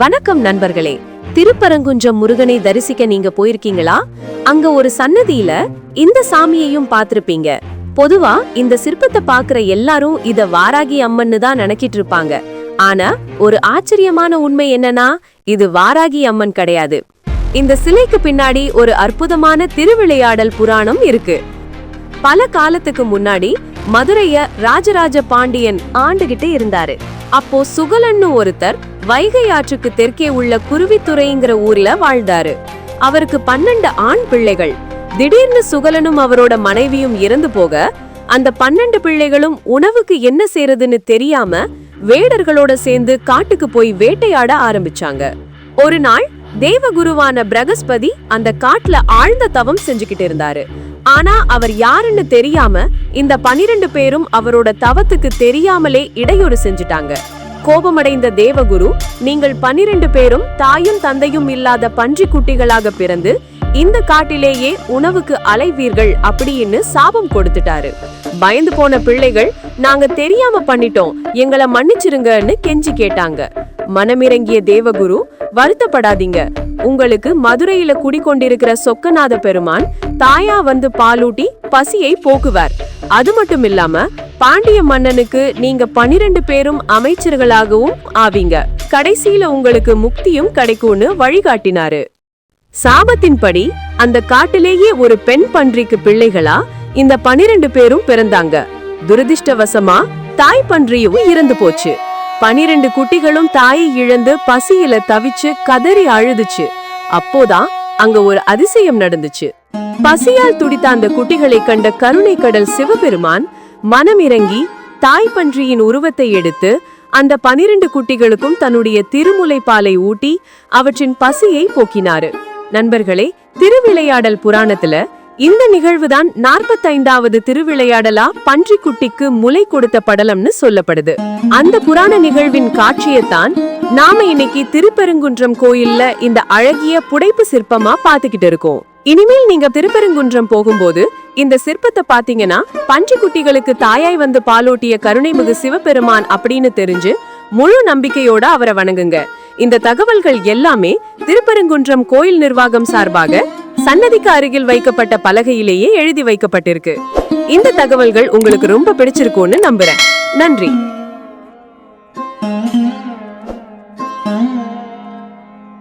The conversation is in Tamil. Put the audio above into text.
வணக்கம் நண்பர்களே. திருப்பரங்குன்றம் முருகனை தரிசிக்க நீங்க போயிருக்கீங்களா? அங்க ஒரு சன்னதியில இந்த சாமியையும் பார்த்திருப்பீங்க. பொதுவா இந்த சிற்பத்தை பாக்குற எல்லாரும் இத வாராகி அம்மன்னு தான் நினைக்கிட்டு இருப்பாங்க. ஆனா ஒரு ஆச்சரியமான உண்மை என்னன்னா இது வாராகி அம்மன் கிடையாது. இந்த சிலைக்கு பின்னாடி ஒரு அற்புதமான திருவிளையாடல் புராணம் இருக்கு. பல காலத்துக்கு முன்னாடி மதுரைய ராஜராஜ பாண்டியன் ஆண்டுகிட்டு இருந்தாரு. அப்போ சுகலன்னு ஒருத்தர் வைகை ஆற்றுக்கு தெற்கே உள்ள குருவித்துறைங்கிற ஊர்ல வாழ்ந்தாரு. அவருக்கு பன்னெண்டு ஆண் பிள்ளைகள். திடீர்னு சுகலனும் அவரோட மனைவியும் இறந்து போக அந்த பன்னெண்டு பிள்ளைகளும் உணவுக்கு என்ன செய்யறதுன்னு தெரியாம வேடர்களோட சேர்ந்து காட்டுக்கு போய் வேட்டையாட ஆரம்பிச்சாங்க. ஒரு நாள் தேவகுருவான பிரகஸ்பதி அந்த காட்டுல ஆழ்ந்த தவம் செஞ்சுக்கிட்டு இருந்தாரு. ஆனா அவர் யாருன்னு தெரியாம இந்த பனிரெண்டு பேரும் அவரோட தவத்துக்கு தெரியாமலே இடையூறு செஞ்சுட்டாங்க. கோபமடைந்த தேவகுரு நீங்கள் பனிரெண்டு பேரும் தாயும் தந்தையும் இல்லாத பன்றி குட்டிகளாக பிறந்து இந்த காட்டிலேயே உணவுக்கு அலைவீர்கள் அப்படின்னு சாபம் கொடுத்துட்டாரு. பயந்து போன பிள்ளைகள் நாங்க தெரியாம பண்ணிட்டோம் எங்களை மன்னிச்சிருங்கன்னு கெஞ்சி கேட்டாங்க. மனமிறங்கிய தேவகுரு வருத்தப்படாதீங்க. உங்களுக்கு மதுரையில குடிக்கொண்டிருக்கிற சொக்கநாத பெருமான் தாயா வந்து பாலூட்டி பசியை போக்குவார். அது மட்டும் இல்லாம பாண்டிய மன்னனுக்கு நீங்க பனிரெண்டு பேரும் அமைச்சர்களாகவும் ஆவீங்க. கடைசியில உங்களுக்கு முக்தியும் கிடைக்கும்னு வழிகாட்டினாரு. சாபத்தின்படி அந்த காட்டிலேயே ஒரு பெண் பன்றிக்கு பிள்ளைகளா இந்த பனிரெண்டு பேரும் பிறந்தாங்க. துரதிருஷ்டவசமா தாய் பன்றியும் இறந்து போச்சு. பனிரெண்டு குட்டிகளும் தாயை இழந்து பசியில தவிச்சு கதறி அழுதுச்சு. அப்போதான் அங்க ஒரு அதிசயம் நடந்துச்சு. பசியால் துடித்த அந்த குட்டிகளை கண்ட கருணை கடல் சிவபெருமான் மனமிறங்கி தாய் பன்றியின் உருவத்தை எடுத்து அந்த பனிரெண்டு குட்டிகளுக்கும் தன்னுடைய திருமுலை பாலை ஊட்டி அவற்றின் பசியை போக்கினாரு. நண்பர்களே திருவிளையாடல் புராணத்துல இந்த நிகழ்வுதான் நாற்பத்தைந்தாவது திருவிளையாடலா பன்றிக்குட்டிக்கு முளை கொடுத்த படலம்னு சொல்லப்படுது. அந்த புராண நிகழ்வின் காட்சியைத்தான் நாம இன்னைக்கு திருப்பெருங்குன்றம் கோயில்ல இந்த அழகிய புடைப்பு சிற்பமா பாத்துக்கிட்டு இருக்கோம். இனிமேல் நீங்க திருப்பெருங்குன்றம் போகும்போது இந்த சிற்பத்தை பாத்தீங்கன்னா பன்றிக்குட்டிகளுக்கு தாயாய் வந்து பாலோட்டிய கருணைமிகு சிவபெருமான் அப்படின்னு தெரிஞ்சு முழு நம்பிக்கையோட அவரை வணங்குங்க. இந்த தகவல்கள் எல்லாமே திருப்பெருங்குன்றம் கோயில் நிர்வாகம் சார்பாக சன்னதிக்கு அருகில் வைக்கப்பட்ட பலகையிலேயே எழுதி வைக்கப்பட்டிருக்கு. இந்த தகவல்கள் உங்களுக்கு ரொம்ப பிடிச்சிருக்கும்னு நம்புறேன். நன்றி.